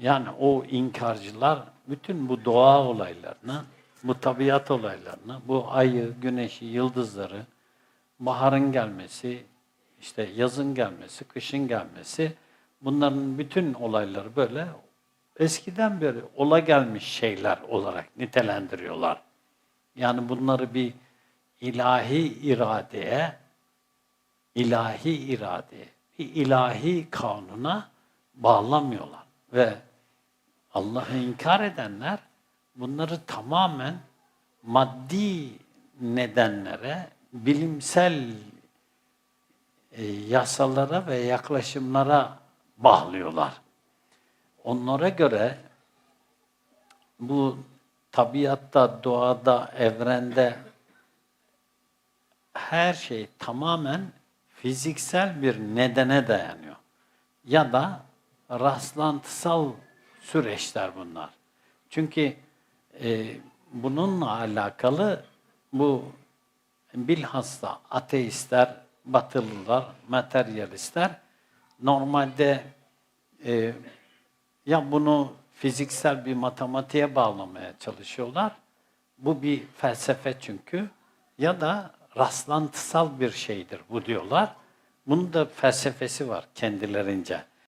Yani o inkarcılar bütün bu doğa olaylarını, bu tabiat olaylarını, bu ayı, güneşi, yıldızları, baharın gelmesi, işte yazın gelmesi, kışın gelmesi, bunların bütün olayları böyle eskiden beri ola gelmiş şeyler olarak nitelendiriyorlar. Yani bunları bir ilahi iradeye, ilahi iradeye, bir ilahi kanuna bağlamıyorlar. Ve Allah'ı inkar edenler bunları tamamen maddi nedenlere, bilimsel e, yasalara ve yaklaşımlara bağlıyorlar. Onlara göre bu tabiatta, doğada, evrende her şey tamamen fiziksel bir nedene dayanıyor. Ya da rastlantısal süreçler bunlar. Çünkü e, bununla alakalı bu bilhassa ateistler, batılılar, materyalistler normalde e, ya bunu fiziksel bir matematiğe bağlamaya çalışıyorlar. Bu bir felsefe çünkü. Ya da rastlantısal bir şeydir bu diyorlar. Bunun da felsefesi var kendilerince.